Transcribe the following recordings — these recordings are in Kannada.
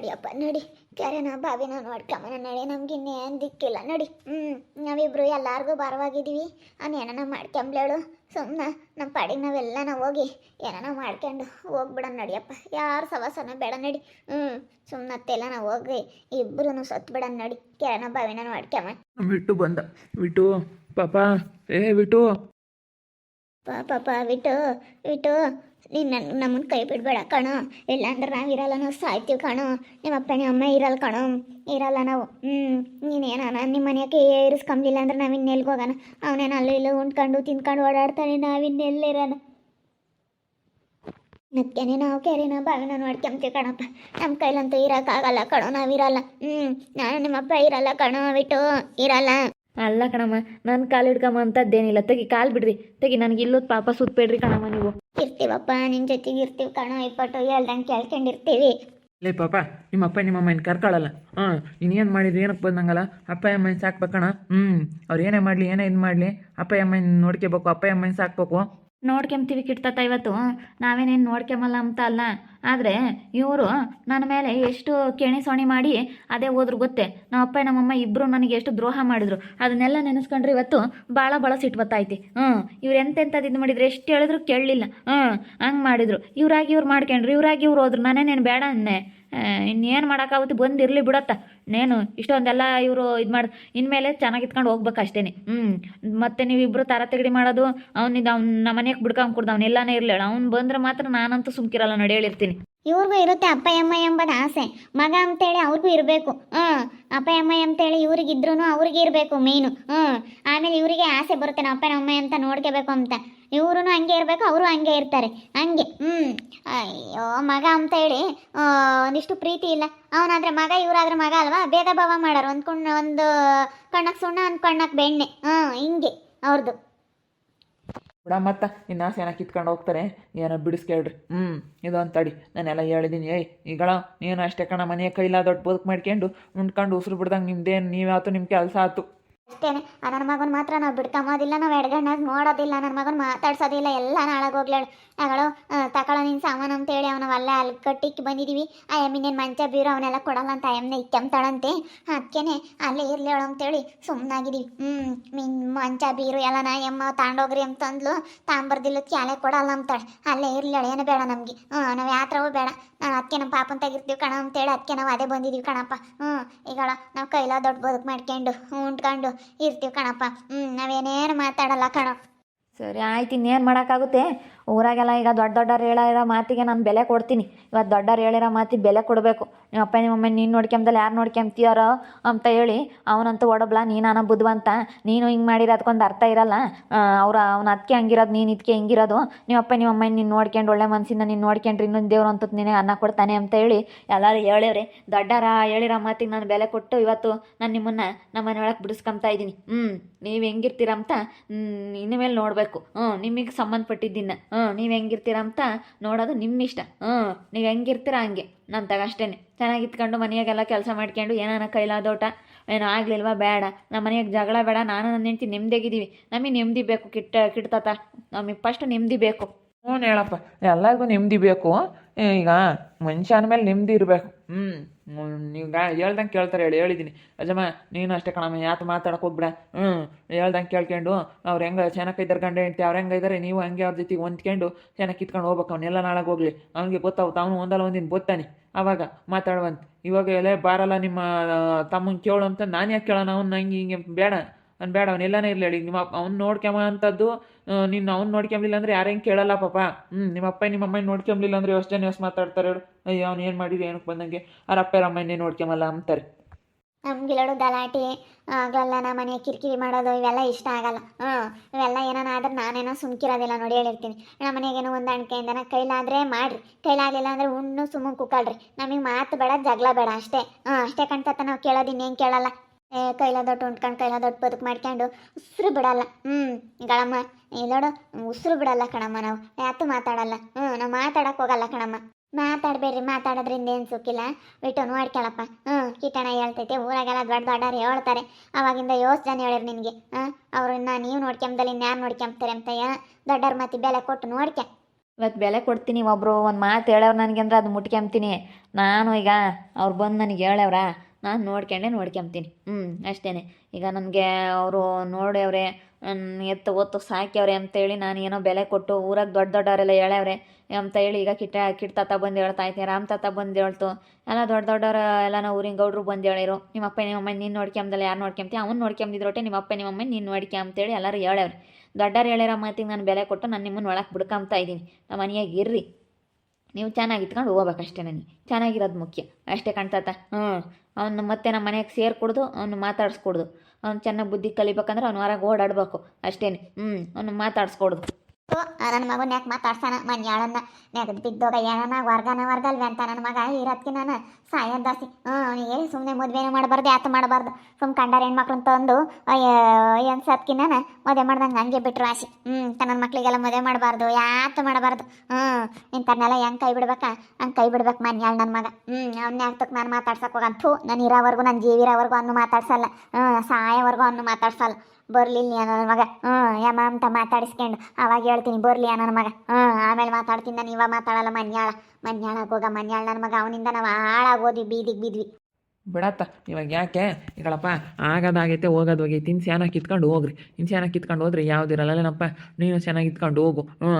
ನಡಿಯಪ್ಪ ನಡಿ. ಕ್ಯಾರೇನ ಬಾವಿನ ನೋಡ್ಕೊಂಬನ ನಡಿ ನಮ್ಗೆ ಇನ್ನೇನು ದಿಕ್ಕಿಲ್ಲ. ನಡಿ. ಹ್ಞೂ ನಾವಿಬ್ರು ಎಲ್ಲಾರ್ಗೂ ಭಾರವಾಗಿದ್ದೀವಿ. ಅವ್ನು ಏನಾನ ಮಾಡ್ಕೊಂಬ್ಲೇಳು. ಸುಮ್ಮನೆ ನಮ್ಮ ಪಾಡಿಗೆ ನಾವೆಲ್ಲ ನಾವು ಹೋಗಿ ಏನಾನ ಮಾಡ್ಕೊಂಡು ಹೋಗ್ಬಿಡೋಣ ನಡಿಯಪ್ಪ. ಯಾರು ಸವಾಸನ ಬೇಡ ನಡಿ. ಹ್ಞೂ ಸುಮ್ಮನತ್ತೆಲ್ಲ ನಾವು ಹೋಗಿ ಇಬ್ಬರು ಸತ್ತು ಬಿಡೋಣ ನಡಿ. ಕ್ಯಾರೇನ ಬಾವಿನ ನೋಡ್ಕೊಂಬ ಬಿಟ್ಟು ಬಂದ. ಬಿಟ್ಟು ಪಾಪ. ಏ ಬಿಟ್ಟು ಪಾಪ ಬಿಟ್ಟು ಬಿಟ್ಟು ನೀನು ನನ್ನ ನಮ್ಮನ್ನ ಕೈ ಬಿಡಬೇಡ ಕಣೋ. ಇಲ್ಲಾಂದ್ರೆ ನಾವು ಇರಲ್ಲ, ನಾವು ಸಾಯ್ತೀವಿ ಕಣೋ. ನಿಮ್ಮ ಅಪ್ಪ ನಿಮ್ಮ ಅಮ್ಮ ಇರಲ್ಲ ಕಣೋ. ಇರಲ್ಲ ನಾವು. ಹ್ಞೂ ನೀನೇನ? ನಿಮ್ಮ ಮನೆಯಕ್ಕೆ ಇರಿಸ್ಕೊಂಬಿಲ್ಲ ಅಂದ್ರೆ ನಾವು ಇನ್ನೆಲ್ಗೆ ಹೋಗೋಣ? ಅವನೇನು ಅಲ್ಲೂ ಇಲ್ಲೂ ಉಂಡ್ಕೊಂಡು ತಿನ್ಕೊಂಡು ಓಡಾಡ್ತಾನೆ, ನಾವು ಇನ್ನೆಲ್ಲಿರೋಣ ಅದಕ್ಕೇನೆ ನಾವು ಕೆರೆನ, ಬಾವಿನ ನೋಡ್ಕೊಂತೀವಿ ಕಣಪ್ಪ. ನಮ್ಮ ಕೈಲಂತೂ ಇರೋಕ್ಕಾಗಲ್ಲ ಕಣೋ ನಾವಿರಲ್ಲ ಹ್ಞೂ ನಾನು ನಿಮ್ಮಪ್ಪ ಇರಲ್ಲ ಕಣೋ, ಬಿಟ್ಟು ಇರಲ್ಲ. ಅಲ್ಲ ಕಣಮ್ಮ ನನ್ನ ಕಾಲು ಹಿಡ್ಕಮ್ಮ ಅಂತದ್ದೇನಿಲ್ಲ. ತೆಗಿ ಕಾಲು ಬಿಡ್ರಿ. ತೆಗಿ ನನಗೆ ಇಲ್ಲೋದು ಪಾಪ ಸುತ್ತಬೇಡ್ರಿ ಕಣಮ್ಮ ನೀವು. ಇರ್ತೀವಪ್ಪ ನಿನ್ ಜೊತೆಗೆ ಇರ್ತೀವಿ ಕಣ ಇಪ್ಪಟ್ಟು ಹೇಳ್ದಂಗೆ ಕೇಳ್ಕೊಂಡಿರ್ತೀವಿ. ಲೇ ಪಾಪ ನಿಮ್ಮ ಅಪ್ಪ ನಿಮ್ಮ ಅಮ್ಮನ ಕರ್ಕೊಳ್ಳಲ್ಲ ಹಾಂ ಇನ್ನೇನು ಮಾಡಿದ್ರಿ ಏನಕ್ಕೆ ಬಂದಂಗಲ್ಲ? ಅಪ್ಪ ಅಮ್ಮನ ಸಾಕ್ಬೇಕಣ ಹ್ಞೂ ಅವ್ರು ಏನೇ ಮಾಡಲಿ ಏನೇ ಇದು ಮಾಡಲಿ ಅಪ್ಪ ಅಮ್ಮನ ನೋಡ್ಕೋಬೇಕು ಅಪ್ಪ ಅಮ್ಮನ ಸಾಕ್ಬೇಕು. ನೋಡ್ಕೊಂತೀವಿ ಕಿಟ್ತತ ಇವತ್ತು. ನಾವೇನೇನು ನೋಡ್ಕೊಂಬಲ್ಲ ಅಂತ ಅಲ್ಲ. ಆದರೆ ಇವರು ನನ್ನ ಮೇಲೆ ಎಷ್ಟು ಕೆಣಿ ಸೋಣಿ ಮಾಡಿ ಅದೇ ಹೋದ್ರು ಗೊತ್ತೆ. ನಮ್ಮ ಅಪ್ಪ ನಮ್ಮಮ್ಮ ಇಬ್ಬರು ನನಗೆ ಎಷ್ಟು ದ್ರೋಹ ಮಾಡಿದ್ರು. ಅದನ್ನೆಲ್ಲ ನೆನೆಸ್ಕೊಂಡ್ರೆ ಇವತ್ತು ಭಾಳ ಭಾಳ ಸಿಟ್ಟು ಬತ್ತಾಯ್ತಿ ಹ್ಞೂ ಇವ್ರು ಎಂತೆಂಥದ್ದು ಇದು ಮಾಡಿದ್ರು ಎಷ್ಟು ಹೇಳಿದ್ರು ಕೇಳಲಿಲ್ಲ. ಹ್ಞೂ ಹಂಗೆ ಮಾಡಿದ್ರು. ಇವರಾಗಿ ಇವ್ರು ಮಾಡ್ಕೊಂಡ್ರು, ಇವರಾಗಿ ಇವ್ರು ಹೋದ್ರು. ನಾನೇನೇನು ಬೇಡ ಅನ್ನೆ. ಇನ್ನೇನು ಮಾಡೋಕ್ಕಾಗುತ್ತೆ? ಬಂದಿರಲಿ ಬಿಡತ್ತ. ನೇನು, ಇಷ್ಟೊಂದೆಲ್ಲ ಇವರು ಇದು ಮಾಡಿ, ಇನ್ಮೇಲೆ ಚೆನ್ನಾಗಿ ಇತ್ಕೊಂಡು ಹೋಗ್ಬೇಕು ಅಷ್ಟೇ ಹ್ಞೂ ಮತ್ತು ನೀವಿಬ್ಬರು ತರ ತೆಗಡಿ ಮಾಡೋದು, ಅವ್ನಿದ ಅವ್ನು ನಮ್ಮ ಮನೆಗೆ ಬಿಡ್ಕೊಂಡು ಕೊಡ್ದು ಅವ್ನು ಎಲ್ಲಾನೇ ಇರಲಿ ಅವ್ನು ಬಂದ್ರೆ ಮಾತ್ರ ನಾನಂತೂ ಸುಮ್ಕಿರಲ್ಲ ನೋಡಿ ಹೇಳಿರ್ತೀನಿ. ಇವ್ರಿಗೂ ಇರುತ್ತೆ ಅಪ್ಪ ಎಮ್ಮ ಎಂಬುದು ಆಸೆ. ಮಗ ಅಂತೇಳಿ ಅವ್ರಿಗೂ ಇರಬೇಕು. ಹ್ಞೂ ಅಪ್ಪ ಎಮ್ಮ ಅಂತೇಳಿ ಇವ್ರಿಗಿದ್ರು ಅವ್ರಿಗೆ ಇರಬೇಕು ಮೇಯ್ನು ಹ್ಞೂ ಆಮೇಲೆ ಇವರಿಗೆ ಆಸೆ ಬರುತ್ತೆ ನಮ್ಮ ಅಪ್ಪ, ಅಮ್ಮ ಅಂತ ನೋಡ್ಕೋಬೇಕು ಅಂತ. ಇವರು ಹಂಗೆ ಇರಬೇಕು, ಅವರು ಹಂಗೆ ಇರ್ತಾರೆ. ಹಂಗೆ. ಹ್ಞೂ ಅಯ್ಯೋ, ಮಗ ಅಂತ ಹೇಳಿ ಒಂದಿಷ್ಟು ಪ್ರೀತಿ ಇಲ್ಲ. ಅವನಾದ್ರೆ ಮಗ, ಇವರಾದ್ರೆ ಮಗ ಅಲ್ವಾ? ಭೇದ ಭಾವ ಮಾಡೋರು. ಒಂದು ಕಣ್ಣ, ಒಂದು ಕಣ್ಣಕ್ಕೆ ಸುಣ್ಣ, ಒಂದು ಕಣ್ಣಕ್ಕೆ ಬೆಣ್ಣೆ. ಹಾಂ, ಹಿಂಗೆ ಅವ್ರದ್ದು ಬಿಡ ಮತ್ತೆ ಇನ್ನು ಆಸೆನ ಕಿತ್ಕೊಂಡು ಹೋಗ್ತಾರೆ. ಏನೋ ಬಿಡಿಸ್ಕೇಳ್ರಿ. ಹ್ಞೂ ಇದೊಂದು ಅಂತಡಿ ನಾನೆಲ್ಲ ಹೇಳಿದ್ದೀನಿ ಏಯ್, ಈಗಳ, ನೀನು ಅಷ್ಟೇ ಕಣ, ಮನೆಯ ದೊಡ್ಡ ಬದುಕು ಮಾಡ್ಕೊಂಡು ಉಂಡ್ಕೊಂಡು ಉಸಿರು ಬಿಡ್ದಂಗೆ ನಿಮ್ದೇನು ನೀವಾತು ನಿಮ್ಮ ಕೆಲಸ ಆಯ್ತು ಅಷ್ಟೇನೆ ಆ, ನನ್ನ ಮಗನ ಮಾತ್ರ ನಾವು ಬಿಡ್ಕೊಂಬೋದಿಲ್ಲ ನಾವು ಎಡಗಣ್ಣಾಗ ನೋಡೋದಿಲ್ಲ ನನ್ನ ಮಗನ ಮಾತಾಡ್ಸೋದಿಲ್ಲ ಎಲ್ಲ ನಾಳಾಗೋಗ್ಲೇಳು ಅಗಳು ತಗೊಳ್ಳೋ ನಿನ್ನ ಸಾಮಾನು ಅಂತೇಳಿ ಅವನ ಅಲ್ಲೇ ಅಲ್ಲಿ ಕಟ್ಟಿಕ್ಕಿ ಬಂದಿದ್ದೀವಿ ಆ ಎಮ್ಮಿನೇನು ಮಂಚ ಬೀರು ಅವನ್ನೆಲ್ಲ ಕೊಡಲ್ಲ ಅಂತ ಎಮ್ಮನೆ ಇಕ್ಕಂತಾಳಂತೆ ಅದಕ್ಕೇನೆ ಅಲ್ಲೇ ಇರ್ಲೇಳು ಅಂತೇಳಿ ಸುಮ್ಮನಾಗಿದ್ದೀವಿ ಹ್ಞೂ ಮಿನ್ ಮಂಚ ಬೀರು ಎಲ್ಲ ನಾ ಎಮ್ಮ ತಾಂಡೋಗ್ರಿ ಅಂತಂದ್ಲು. ತಾಂಬರ್ದಿಲ್ಲ ಕ್ಯಾಲೆ ಕೊಡಲ್ಲ ಅಂತಾಳೆ. ಅಲ್ಲೇ ಇರ್ಲೇಳು ಏನು ಬೇಡ ನಮಗೆ. ಹ್ಞೂ ನಾವು ಯಾತ್ರವೂ ಬೇಡ. ನಾನು ಅದಕ್ಕೆ ನಮ್ಮ ಪಾಪನ ತೆಗಿರ್ತೀವಿ ಕಣ ಅಂತೇಳಿ ಅದಕ್ಕೆ ನಾವು ಅದೇ ಬಂದಿದ್ದೀವಿ ಕಣಪ್ಪ. ಹ್ಞೂ ಈಗ ನಾವು ಕೈಲ ದೊಡ್ಡ ಬದುಕು ಮಾಡ್ಕೊಂಡು ಉಂಟ್ಕೊಂಡು. ಇರ್ತೀವಿ ಕಣಪ್ಪ. ಹ್ಞೂ ನಾವೇನೇನು ಮಾತಾಡಲ್ಲ ಕಣ. ಸರಿ, ಆಯ್ತು, ಇನ್ನೇನು ಮಾಡೋಕ್ಕಾಗುತ್ತೆ? ಊರಾಗೆಲ್ಲ ಈಗ ದೊಡ್ಡ ದೊಡ್ಡವ್ರು ಹೇಳಿರೋ ಮಾತಿಗೆ ನಾನು ಬೆಲೆ ಕೊಡ್ತೀನಿ. ಇವತ್ತು ದೊಡ್ಡವ್ರು ಹೇಳಿರೋ ಮಾತಿಗೆ ಬೆಲೆ ಕೊಡಬೇಕು. ನಿಮ್ಮ ಅಪ್ಪ, ನಿಮ್ಮ ಅಮ್ಮ ನೀನು ನೋಡ್ಕೊಂಬದಲ್ಲಿ ಯಾರು ನೋಡ್ಕೊಂತೀಯಾರೋ ಅಂತ ಹೇಳಿ ಅವನಂತೂ ಒಡಬ್ಲ ನೀನಾನ ಬುದ್ಧವಂತ ನೀನು ಹಿಂಗೆ ಮಾಡಿರೋ ಅದಕ್ಕೊಂದು ಅರ್ಥ ಇರಲ್ಲ. ಅವ್ರ, ಅವ್ನ ಅದಕ್ಕೆ ಹಂಗಿರೋದು, ನೀನು ಇದಕ್ಕೆ ಹಿಂಗಿರೋದು. ನಿಮ್ಮ ಅಪ್ಪ, ನಿಮ್ಮ ಅಮ್ಮ ನೀನು ನೋಡ್ಕೊಂಡು ಒಳ್ಳೆ ಮನಸ್ಸಿಂದ ನೀನು ನೋಡ್ಕೊಂಡ್ರಿ ಇನ್ನೊಂದು ದೇವ್ರು ಅಂತೂ ನಿನಗೆ ಅನ್ನ ಕೊಡ್ತಾನೆ ಅಂತ ಹೇಳಿ ಎಲ್ಲರೂ ಹೇಳಿವ್ರಿ ದೊಡ್ಡರ ಹೇಳಿರೋ ಮಾತಿಗೆ ನಾನು ಬೆಲೆ ಕೊಟ್ಟು ಇವತ್ತು ನಾನು ನಿಮ್ಮನ್ನು ನಮ್ಮ ಮನೆಯೊಳಗೆ ಬಿಡಿಸ್ಕೊಂತ ಇದ್ದೀನಿ. ಹ್ಞೂ ನೀವು ಹೆಂಗಿರ್ತೀರ ಅಂತ ಇನ್ನು ಮೇಲೆ ನೋಡಬೇಕು. ಹ್ಞೂ ನಿಮಗೆ ಸಂಬಂಧಪಟ್ಟಿದ್ದಿನ್ನ. ಹ್ಞೂ ನೀವು ಹೆಂಗಿರ್ತೀರ ಅಂತ ನೋಡೋದು ನಿಮ್ಮ ಇಷ್ಟ ಹ್ಞೂ ನೀವು ಹೆಂಗಿರ್ತೀರ ಹಂಗೆ. ನನ್ನ ತಗ ಅಷ್ಟೇ ಚೆನ್ನಾಗಿತ್ಕೊಂಡು ಮನೆಯಾಗೆಲ್ಲ ಕೆಲಸ ಮಾಡ್ಕೊಂಡು ಏನಾನ ಕೈಲಾದೋಟ, ಏನೋ ಆಗಲಿಲ್ವಾ ಬೇಡ ನಮ್ಮ ಮನೆಯಾಗೆ ಜಗಳ ಬೇಡ. ನಾನು ನನ್ನ ಹೆಂಡ್ತಿ ನೆಮ್ಮದಿಯಾಗಿದ್ದೀವಿ ನಮಗೆ ನೆಮ್ಮದಿ ಬೇಕು, ಕಿಟ್ಟ ಕಿಟ್ತತ ನಮಗೆ ಫಸ್ಟ್ ನೆಮ್ಮದಿ ಬೇಕು. ಹ್ಞೂ ಹೇಳಪ್ಪ, ಎಲ್ಲರಿಗೂ ನೆಮ್ಮದಿ ಬೇಕು. ಈಗ ಮನುಷ್ಯ ಅಂದಮೇಲೆ ನೆಮ್ಮದಿ ಇರಬೇಕು. ಹ್ಞೂ ನೀವು ಹೇಳ್ದಂಗೆ ಕೇಳ್ತಾರೆ ಹೇಳಿ ಹೇಳಿದ್ದೀನಿ ಅಜ್ಜಮ್ಮ ನೀನು ಅಷ್ಟೇ ಕಣಮ್ಮ, ಯಾತು ಮಾತಾಡಕ್ಕೆ ಹೋಗ್ಬಿಡ. ಹ್ಞೂ ಹೇಳ್ದಂಗೆ ಕೇಳ್ಕೊಂಡು, ಅವ್ರು ಹೆಂಗೆ ಚೆನ್ನಾಗಿ ಇದ್ದಾರೆ ಗಂಡ ಹೆಂಡ್ತಿ, ಅವ್ರು ಹೆಂಗೆ ಇದ್ದಾರೆ ನೀವು ಹಂಗೆ ಅವ್ರ ಜೊತೆಗೆ ಹೊಂದ್ಕೊಂಡು ಚೆನ್ನಾಗಿ ಕಿತ್ಕೊಂಡು ಹೋಗ್ಬೇಕು. ಅವನ್ನೆಲ್ಲ ನಾಳೆ ಹೋಗ್ಲಿ. ಅವ್ನಿಗೆ ಗೊತ್ತಾಗುತ್ತೆ, ಅವನು ಒಂದಲ್ಲ ಒಂದಿನ ಗೊತ್ತಾನೆ ಆವಾಗ ಮಾತಾಡುವಂತ. ಇವಾಗ ಎಲ್ಲ ಬಾರಲ್ಲ ನಿಮ್ಮ ತಮ್ಮನ ಕೇಳು ಅಂತ ನಾನು ಯಾಕೆ ಕೇಳೋಣ? ಅವ್ನು ಹಂಗೆ ಹಿಂಗೆ ಬೇಡ. ಅವ್ನು ಬೇಡ, ಅವ್ನು ಎಲ್ಲನೇ ಇರಲಿ ಹೇಳಿ. ನಿಮ್ಮ ಅವ್ನು ನೋಡ್ಕೊಂಬ ಅಂಥದ್ದು ನಿನ್ನ ಅವ್ನು ನೋಡ್ಕೊಂಬ್ಲಿಲ್ಲ ಅಂದರೆ ಯಾರು ಹೆಂಗೆ ಕೇಳಲ್ಲ ಪಾಪ. ಹ್ಞೂ ನಿಮ್ಮ ಅಪ್ಪ, ನಿಮ್ಮ ಅಮ್ಮ ನೋಡ್ಕೊಂಬ್ಲಿಲ್ಲ ಅಂದ್ರೆ ಯೋಚನೆ ಜನ ಯೋಸ್ ಮಾತಾಡ್ತಾರೆ ಹೇಳು. ಅಯ್ಯೋ, ಅವ್ನು ಏನು ಮಾಡಿರಿ ಏನಕ್ಕೆ ಬಂದಂಗೆ. ಅವ್ರ ಅಪ್ಪ ಅಮ್ಮನೇ ನೋಡ್ಕೊಂಬಲ್ಲ ಅಂತಾರೆ. ನಮ್ಗಿಲ್ಲೋಡು ಗಲಾಟೆ ಆಗಲ್ಲ ನಮ್ಮ ಮನೆ ಕಿರಿಕಿರಿ ಮಾಡೋದು ಇವೆಲ್ಲ ಇಷ್ಟ ಆಗಲ್ಲ. ಹ್ಞೂ ಇವೆಲ್ಲ ಏನಾನ ಆದ್ರೆ ನಾನೇನೋ ಸುಮ್ಕಿರೋದಿಲ್ಲ ನೋಡಿ ಹೇಳಿರ್ತೀನಿ. ನಮ್ಮ ಮನೆಗೇನೋ ಹೊಂದಾಣಿಕೆಯಿಂದನ ಕೈಲಾದ್ರೆ ಮಾಡ್ರಿ. ಕೈಲಾಗಲಿಲ್ಲ ಅಂದ್ರೆ ಉಣ್ಣು ಸುಮ್ಮನೆ ಕುಕ್ಕಳ್ರಿ. ನಮಗೆ ಮಾತು ಬೇಡ, ಜಗಳ ಬೇಡ ಅಷ್ಟೇ. ಹ್ಞೂ ಅಷ್ಟೇ ಕಣ್ತತ್ತ ನಾವು ಕೇಳೋದು ಇನ್ನೇನು ಕೇಳಲ್ಲ. ಕೈಲಾದೊಟ್ಟು ಉಂಟ್ಕೊಂಡು ಕೈಲಾದೊಟ್ಟು ಬದುಕು ಮಾಡ್ಕೊಂಡು ಉಸಿರು ಬಿಡಲ್ಲ. ಹ್ಞೂ ಗಳಮ್ಮ ಇಲ್ಲೋಡು ಉಸಿರು ಬಿಡಲ್ಲ ಕಣಮ್ಮ ನಾವು. ಯಾತು ಮಾತಾಡಲ್ಲ. ಹ್ಞೂ ನಾವು ಮಾತಾಡಕ್ಕೆ ಹೋಗಲ್ಲ ಕಣಮ್ಮ. ಮಾತಾಡಬೇಡ್ರಿ ಮಾತಾಡೋದ್ರಿಂದ ಏನು ಸುಖಿಲ್ಲ ಬಿಟ್ಟು ನೋಡ್ಕೊಳಪ್ಪ ಹ್ಞೂ ಕೀಟಣ ಹೇಳ್ತೈತೆ, ಊರಾಗೆಲ್ಲ ದೊಡ್ಡ ದೊಡ್ಡವ್ರು ಹೇಳ್ತಾರೆ. ಅವಾಗಿಂದ ಯೋಚನೆ ಜನ ಹೇಳಿರಿ ನಿನಗೆ. ಹಾಂ ಅವ್ರನ್ನ ನೀವು ನೋಡ್ಕೊಂಬದಲ್ಲಿ ಇನ್ಯಾರು ನೋಡ್ಕೊಂಬ್ತಾರೆ ಅಂತ ದೊಡ್ಡವ್ರ ಮತ್ತೆ ಬೆಲೆ ಕೊಟ್ಟು ನೋಡ್ಕೆ ಇವತ್ತು ಬೆಲೆ ಕೊಡ್ತೀನಿ ಒಬ್ಬರು ಒಂದು ಮಾತು ಹೇಳೋರು ನನಗೆ ಅಂದ್ರೆ ಅದು ಮುಟ್ಕೊಂತೀನಿ ನಾನು ಈಗ ಅವ್ರು ಬಂದು ನನಗೆ ಹೇಳವ್ರ ನಾನು ನೋಡ್ಕೊಂಡೆ ನೋಡ್ಕೊಂತೀನಿ ಹ್ಞೂ ಅಷ್ಟೇ ಈಗ ನನಗೆ ಅವರು ನೋಡ್ಯವ್ರೆ ಎತ್ತು ಒತ್ತು ಸಾಕ್ಯವ್ರೆ ಅಂತೇಳಿ ನಾನು ಏನೋ ಬೆಲೆ ಕೊಟ್ಟು ಊರಾಗ ದೊಡ್ಡ ದೊಡ್ಡವರೆಲ್ಲ ಹೇಳವ್ರೆ ಅಂತ ಹೇಳಿ ಈಗ ಕಿಟ್ಟ, ಕಿಟ್ ತಾತ ಬಂದು ಹೇಳ್ತಾ ಐತೆ ರಾಮ್ ತಾತ ಬಂದು ಹೇಳ್ತು. ಎಲ್ಲ ದೊಡ್ಡ ದೊಡ್ಡವ್ರ ಎಲ್ಲ ನಾವು ಊರಿನ ಗೌಡ್ರು ಬಂದು ಹೇಳಿರು ನಿಮ್ಮ ಅಪ್ಪ, ನಿಮ್ಮ ಅಮ್ಮ ನೀನು ನೋಡ್ಕೊಂಬದಲ್ಲ, ಯಾರು ನೋಡ್ಕೊಂತಿ ಅವ್ನು ನೋಡ್ಕೊಂಬಿದ್ರೊಟ್ಟೆ ನಿಮ್ಮ ಅಪ್ಪ, ನಿಮ್ಮ ಅಮ್ಮ ನೀನು ನೋಡ್ಕೆ ಅಂತೇಳಿ ಎಲ್ಲರೂ ಹೇಳವ್ರೆ ದೊಡ್ಡವ್ರು ಹೇಳಿರೋ ಮಾತಿಗೆ ನಾನು ಬೆಲೆ ಕೊಟ್ಟು ನಾನು ನಿಮ್ಮನ್ನು ಒಳಗೆ ಬಿಡ್ಕೊಂತ ಇದ್ದೀನಿ. ನಮ್ಮ ಮನೆಯಾಗ ಇರ್ರಿ. ನೀವು ಚೆನ್ನಾಗಿ ಇಟ್ಕೊಂಡು ಹೋಗ್ಬೇಕಷ್ಟೇ ನನಗೆ. ಚೆನ್ನಾಗಿರೋದು ಮುಖ್ಯ. ಅಷ್ಟೇ ಕಾಣ್ತಾತ ಹ್ಞೂ, ಅವನು ಮತ್ತೆ ನಮ್ಮ ಮನೆಗೆ ಸೇರ್ಕೊಡ್ದು, ಅವ್ನು ಮಾತಾಡಿಸ್ಕೊಡ್ದು. ಅವ್ನು ಚೆನ್ನಾಗಿ ಬುದ್ಧಿ ಕಲಿಬೇಕಂದ್ರೆ ಅವ್ನು ಹೊರಗೆ ಓಡಾಡಬೇಕು ಅಷ್ಟೇ ಹ್ಞೂ, ಅವ್ನು ಮಾತಾಡಿಸ್ಕೊಡ್ದು. ನನ್ನ ಮಗನ ಯಾಕೆ ಮಾತಾಡ್ಸಾನ, ಮನ್ಯಾಳನ್ನ ನೆಗದ್ ಬಿದ್ದೋಗ ಏನನ ವರ್ಗನ ವರ್ಗಲ್ವೇ ಅಂತ ನನ್ನ ಮಗ ಇರೋದಕ್ಕೆ ನಾನು, ಸಾಯೋದ್ ದಾಸಿ. ಹ್ಞೂ ಏನು ಸುಮ್ಮನೆ ಮದುವೆನೂ ಮಾಡಬಾರ್ದು ಯಾತ ಮಾಡಬಾರ್ದು. ಸುಮ್ಮ ಕಂಡಾರ ಹೆಣ್ಮಕ್ಳನ್ನ ತಂದು ಅನ್ಸತ್ಕಿ ನಾನು ಮದುವೆ ಮಾಡ್ದಂಗೆ ಹಂಗೆ ಬಿಟ್ರು ಆಸೆ ಹ್ಞೂ ತನ್ನ ಮಕ್ಳಿಗೆಲ್ಲ ಮದುವೆ ಮಾಡಬಾರ್ದು, ಯಾತ ಮಾಡಬಾರ್ದು. ಹ್ಞೂ ಇಂಥವ್ರನ್ನೆಲ್ಲ ಹೆಂಗ್ ಕೈ ಬಿಡ್ಬೇಕಾ? ಹಂಗೆ ಕೈ ಬಿಡ್ಬೇಕು ಮನ್ಯಾಳ ನನ್ನ ಮಗ. ಹ್ಞೂ, ಅವ್ನ ಯಾಕೆ ನಾನು ಮಾತಾಡ್ಸಕ್ಕೆ ಹೋಗಂತು, ನಾನು ಇರೋವರೆಗೂ ನನ್ನ ಜೀವಿರೋವರೆಗೂ ಅನ್ನು ಮಾತಾಡ್ಸಲ್ಲ. ಹ್ಞೂ ಸಾಯೋವರೆಗೂ ಅನ್ನು ಮಾತಾಡ್ಸಲ್ಲ. ಬರ್ಲಿಲ್ಲ ನನ್ನ ಮಗ? ಹ್ಞೂ ಯಮ್ಮ ಅಂತ ಮಾತಾಡಿಸ್ಕೊಂಡು ಅವಾಗ ಹೇಳ್ತೀನಿ, ಬರ್ಲಿ ನನ್ನ ಮಗ. ಹ್ಞೂ, ಆಮೇಲೆ ಮಾತಾಡ್ತೀನಿ ನಾನು, ಇವಾಗ ಮಾತಾಡಲ್ಲ ಮನ್ಯಾಳ. ಮನ್ಯಾಳಾಗ ಹೋಗ, ಮನ್ಯಾಳ ನನ್ನ ಮಗ, ಅವನಿಂದ ನಾವು ಹಾಳಾಗೋದ್ವಿ ಬೀದಿಗೆ ಬಿದ್ವಿ. ಬಿಡತ್ತ ಇವಾಗ ಯಾಕೆ? ಈಗಳಪ್ಪ, ಆಗೋದಾಗೈತೆ, ಹೋಗೋದು ಹೋಗಿ ಇನ್ನು ಚೆನ್ನಾಗಿ ಕಿತ್ಕೊಂಡು ಹೋಗ್ರಿ. ಇನ್ನು ಚೆನ್ನಾಗಿ ಕಿತ್ಕೊಂಡು ಹೋದ್ರಿ ಯಾವುದಿರಲ್ಲನಪ್ಪ ನೀನು ಚೆನ್ನಾಗಿ ಇತ್ಕೊಂಡು ಹೋಗು. ಹ್ಞೂ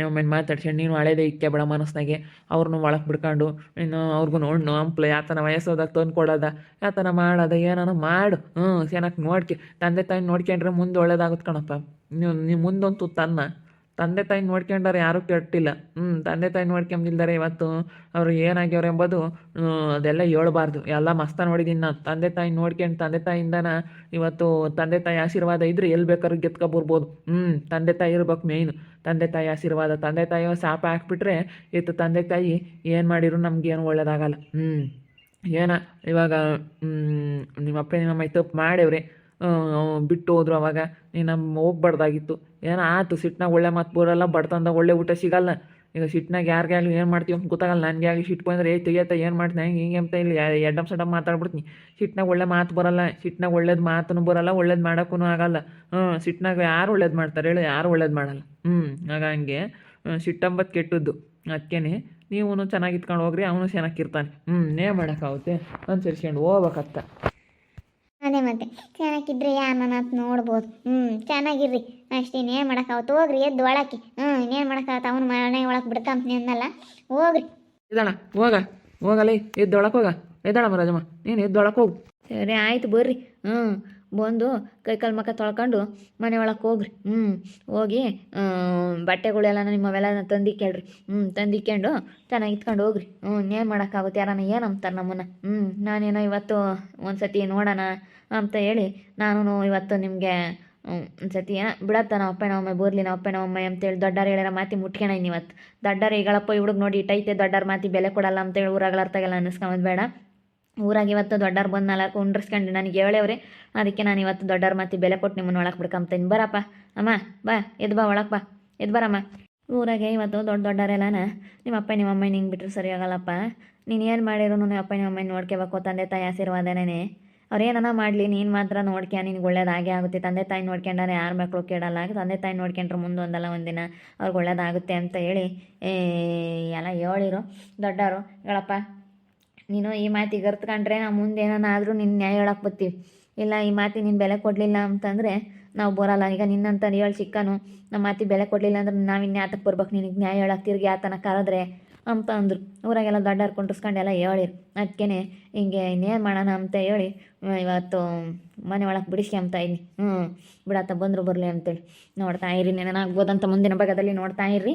ನೀವು ಮೇಲೆ ಮಾತಾಡ್ಸ್ಕೊಂಡು ನೀನು ಹಳೇದೇ ಇಕ್ಕೆ ಬಿಡ ಮನಸ್ನಾಗೆ. ಅವ್ರನ್ನೂ ಒಳಗೆ ಬಿಡ್ಕೊಂಡು, ಇನ್ನು ಅವ್ರಿಗೂ ನೋಡ್ನು, ಹಂಪ್ಲ, ಯಾತನ ವಯಸ್ಸೋದಾಗ ತಂದು ಕೊಡೋದ ಯಾತನ ಮಾಡೋದ, ಏನಾನ ಮಾಡು. ಹ್ಞೂ ಚೆನ್ನಾಗಿ ನೋಡ್ಕೆ, ತಂದೆ ತಾಯಿ ನೋಡ್ಕೊಂಡ್ರೆ ಮುಂದೆ ಒಳ್ಳೇದಾಗುತ್ತೆ ಕಣಪ್ಪ. ನೀವು ನೀವು ಮುಂದಂತೂ ತನ್ನ ತಂದೆ ತಾಯಿ ನೋಡ್ಕೊಂಡವ್ರು ಯಾರೂ ಕೆಟ್ಟಿಲ್ಲ. ಹ್ಞೂ ತಂದೆ ತಾಯಿ ನೋಡ್ಕೊಂಬಿಲ್ದಾರೆ ಇವತ್ತು. ಅವರು ಏನಾಗ್ಯವ್ರೆ ಎಂಬುದು ಅದೆಲ್ಲ ಹೇಳ್ಬಾರ್ದು. ಎಲ್ಲ ಮಸ್ತ ನೋಡಿದ್ದೀನಿ ನಾನು. ತಂದೆ ತಾಯಿ ನೋಡ್ಕೊಂಡು ತಂದೆ ತಾಯಿಯಿಂದನ ಇವತ್ತು ತಂದೆ ತಾಯಿ ಆಶೀರ್ವಾದ ಇದ್ರೆ ಎಲ್ಲಿ ಬೇಕಾದ್ರೂ ಗೆದ್ಕೊಬರ್ಬೋದು ಹ್ಞೂ ತಂದೆ ತಾಯಿ ಇರ್ಬೇಕು ಮೇಯ್ನು ತಂದೆ ತಾಯಿ ಆಶೀರ್ವಾದ. ತಂದೆ ತಾಯಿ ಶಾಪ ಹಾಕ್ಬಿಟ್ರೆ ಇತ್ತು ತಂದೆ ತಾಯಿ ಏನು ಮಾಡಿದ್ರು ನಮ್ಗೇನು ಒಳ್ಳೇದಾಗಲ್ಲ. ಹ್ಞೂ ಏನ ಇವಾಗ ನಿಮ್ಮ ಅಪ್ಪ, ನಿಮ್ಮ ಅಮ್ಮ ತಪ್ಪು ಮಾಡ್ಯವ್ರೆ. ಬಿಟ್ಟು ಹೋದ್ರು ಅವಾಗ. ನೀನು ನಮ್ಮ ಹೋಗ್ಬಾರ್ದಾಗಿತ್ತು. ಏನೋ ಆಯ್ತು ಸಿಟ್ಟಿನಾಗ ಒಳ್ಳೆ ಮಾತು ಬರೋಲ್ಲ ಬಡ್ತಂದಾಗ ಒಳ್ಳೆ ಊಟ ಸಿಗಲ್ಲ. ಈಗ ಸಿಟ್ನಾಗ ಯಾರಿಗೆ ಆಗಲಿ ಏನು ಮಾಡ್ತೀವಿ ಅಂತ ಗೊತ್ತಾಗಲ್ಲ. ನನಗೆ ಆಗಲಿ ಸಿಟ್ಟು ಬಂದರೆ, ಏ, ತೆಗಿಯತ್ತ, ಏನು ಮಾಡ್ತೀನಿ ಹಿಂಗೆ ಹಿಂಗೆ ಅಂತ ಇಲ್ಲಿ ಎಡ್ಡಮ್ ಸಡಮ್ ಮಾತಾಡ್ಬಿಡ್ತೀನಿ. ಸಿಟ್ನಾಗ ಒಳ್ಳೆ ಮಾತು ಬರೋಲ್ಲ, ಸಿಟ್ನಾಗ ಒಳ್ಳೇದು ಮಾತೂ ಬರಲ್ಲ, ಒಳ್ಳೇದು ಮಾಡೋಕ್ಕೂ ಆಗಲ್ಲ. ಹ್ಞೂ ಸಿಟ್ನಾಗ ಯಾರು ಒಳ್ಳೇದು ಮಾಡ್ತಾರೆ ಹೇಳಿ, ಯಾರು ಒಳ್ಳೇದು ಮಾಡಲ್ಲ. ಹ್ಞೂ ಆಗ ಹಂಗೆ ಸಿಟ್ಟಂಬತ್ತು ಕೆಟ್ಟದ್ದು. ಅದಕ್ಕೇನೆ ನೀವು ಚೆನ್ನಾಗಿ ಇಟ್ಕೊಂಡು ಹೋಗ್ರಿ, ಅವನು ಚೆನ್ನಾಗಿರ್ತಾನೆ ಹ್ಞೂ ನೇ ಮಾಡೋಕ್ಕಾಗುತ್ತೆ ಅನುಸರಿಸ್ಕೊಂಡು ಹೋಗ್ಬೇಕತ್ತ. ಅದೇ ಮತ್ತೆ ಚೆನ್ನಾಗಿದ್ರೆ ಯಾರನ್ನ ಅಂತ ನೋಡ್ಬೋದು. ಹ್ಞೂ ಚೆನ್ನಾಗಿರ್ರಿ. ಅಷ್ಟೇ ಇನ್ನೇನು ಮಾಡೋಕ್ಕಾವತ್ತು ಹೋಗ್ರಿ ಎದ್ದು ಒಳಕ್ಕೆ. ಹ್ಞೂ ಇನ್ನೇನು ಮಾಡೋಕ್ಕಾಗತ್ತೆ? ಅವ್ನು ಮನೆ ಒಳಗೆ ಬಿಡ್ತಾ ಅಂತ ಹೋಗ್ರಿ. ಇದಣ ಹೋಗ. ಹೋಗಲೇ ಎದ್ದೊಳಕ್ಕೆ ಹೋಗ. ಎದ್ದಳ ಮರಾಜಮ್ಮ ನೀನು ಎದ್ದೊಳಕ್ಕೆ ಹೋಗು. ಸರಿ ಆಯ್ತು ಬರ್ರಿ. ಹ್ಞೂ ಬಂದು ಕೈಕಾಲು ಮುಖ ತೊಳ್ಕೊಂಡು ಮನೆ ಒಳಗೆ ಹೋಗ್ರಿ. ಹ್ಞೂ ಹೋಗಿ ಬಟ್ಟೆಗಳೆಲ್ಲ ನಿಮ್ಮವೆಲ್ಲ ತಂದಿಕ್ಕೇಳ್ರಿ ಹ್ಞೂ ತಂದಿಕ್ಕೊಂಡು ಚೆನ್ನಾಗಿ ಇತ್ಕೊಂಡು ಹೋಗ್ರಿ. ಹ್ಞೂ ಏನು ಮಾಡೋಕ್ಕಾಗುತ್ತೆ ಯಾರನ್ನ ಏನು ಅಂತಾರೆ ನಮ್ಮನ್ನು. ಹ್ಞೂ ನಾನೇನೋ ಇವತ್ತು ಒಂದು ಸತಿ ನೋಡೋಣ ಅಂತ ಹೇಳಿ ನಾನು ಇವತ್ತು ನಿಮಗೆ ಒಂದು ಸತಿ ಬಿಡತ್ತ ನಾವು ಅಪ್ಪ ನಮ್ಮಮ್ಮ ಬರಲಿ ನಾವು ಅಪ್ಪ ನಮ್ಮಮ್ಮ ಅಂತೇಳಿ ದೊಡ್ಡಾರು ಹೇಳಿರೋ ಮಾತಿ ಮುಟ್ಕೊಳೀನಿ ಇವತ್ತು. ದೊಡ್ಡಾರು ಈಗಳಪ್ಪ ಈ ಹುಡುಗ ನೋಡಿ ಇಟ್ಟೈತೆ, ದೊಡ್ಡರ ಮಾತಿ ಬೆಲೆ ಕೊಡಲ್ಲ ಅಂತೇಳಿ ಊರಾಗ್ಲಾರ್ತಾಗೆಲ್ಲ ಅನ್ನಿಸ್ಕೊಂಬೋದು ಬೇಡ. ಊರಾಗ ಇವತ್ತು ದೊಡ್ಡವ್ರು ಬಂದು ನಾಲ್ಕು ಉಂಡ್ರಿಸ್ಕೊಂಡು ನನಗೆ ಹೇಳೇವ್ರಿ, ಅದಕ್ಕೆ ನಾನು ಇವತ್ತು ದೊಡ್ಡವ್ರ ಮತ್ತೆ ಬೆಲೆ ಕೊಟ್ಟು ನಿಮ್ಮನ್ನು ಒಳಗೆ ಬಿಡ್ಕೊಂತೀನಿ ಬರಪ್ಪ, ಅಮ್ಮ, ಬಾ, ಎದ್ ಬಾ, ಒಳಗೆ ಬಾ, ಎದ್ ಬರಮ್ಮ. ಊರಾಗೆ ಇವತ್ತು ದೊಡ್ಡ ದೊಡ್ಡವರೆಲ್ಲನ ನಿಮ್ಮ ಅಪ್ಪ ನಿಮ್ಮ ಅಮ್ಮ ನಿಂಗೆ ಬಿಟ್ಟರೆ ಸರಿ ಆಗಲ್ಲಪ್ಪ. ನೀನು ಏನು ಮಾಡಿದ್ರು ನಿಮ್ಮ ಅಪ್ಪ ನಿಮ್ಮ ಅಮ್ಮನ ನೋಡ್ಕೋಬೇಕು ತಂದೆ ತಾಯಿ ಆಶೀರ್ವಾದನೇ ಅವ್ರೇನ ಮಾಡಲಿ, ನೀನು ಮಾತ್ರ ನೋಡ್ಕ್ಯ, ನಿನ್ಗೆ ಒಳ್ಳೇದಾಗೇ ಆಗುತ್ತೆ. ತಂದೆ ತಾಯಿ ನೋಡ್ಕೊಂಡಾರೆ ಯಾರು ಮಕ್ಕಳು ಕೇಳಲ್ಲ ತಂದೆ ತಾಯಿ ನೋಡ್ಕೊಂಡ್ರೆ ಮುಂದೆ ಒಂದಲ್ಲ ಒಂದಿನ ಅವ್ರಿಗೆ ಒಳ್ಳೇದಾಗುತ್ತೆ ಅಂತ ಹೇಳಿ ಎಲ್ಲ ಹೇಳಿರು ದೊಡ್ಡವರು, ಹೇಳಪ್ಪ ನೀನು ಈ ಮಾತು ಅರ್ತ್ಕೊಂಡ್ರೆ ನಾವು ಮುಂದೆ ಏನಾದರೂ ನಿನ್ನ ನ್ಯಾಯ ಹೇಳಕ್ಕೆ ಬರ್ತೀವಿ ಇಲ್ಲ, ಈ ಮಾತಿ ನೀನು ಬೆಲೆ ಕೊಡಲಿಲ್ಲ ಅಂತಂದರೆ ನಾವು ಬರೋಲ್ಲ. ಈಗ ನಿನ್ನಂತ ಹೇಳಿ ಸಿಕ್ಕನು ನಮ್ಮ ಮಾತಿ ಬೆಲೆ ಕೊಡಲಿಲ್ಲ ಅಂದ್ರೆ ನಾವು ಇನ್ಯಾತಕ್ಕೆ ಬರ್ಬೇಕು? ನಿನಗೆ ನ್ಯಾಯ ಹೇಳಕ್ಕೆ ತಿರ್ಗಿ ಆತನ ಕರೆದ್ರೆ ಅಂತ ಅಂದರು. ಊರಾಗೆಲ್ಲ ದೊಡ್ಡವ್ರು ಕುಂಡ್ರಸ್ಕೊಂಡು ಎಲ್ಲ ಹೇಳಿರು ಅದಕ್ಕೆ ಹಿಂಗೆ ಇನ್ನೇನು ಮಾಡೋಣ ಅಂತ ಹೇಳಿ ಇವತ್ತು ಮನೆ ಒಳಗೆ ಬಿಡಿಸ್ಕೊಂತ ಇದ್ದೀನಿ ಹ್ಞೂ ಬಿಡತ್ತ ಬಂದರು ಬರಲಿ ಅಂತೇಳಿ. ನೋಡ್ತಾ ಇರಿ ನೆನಾಗ್ಬೋದಂತ ಮುಂದಿನ ಭಾಗದಲ್ಲಿ ನೋಡ್ತಾ ಇರ್ರಿ.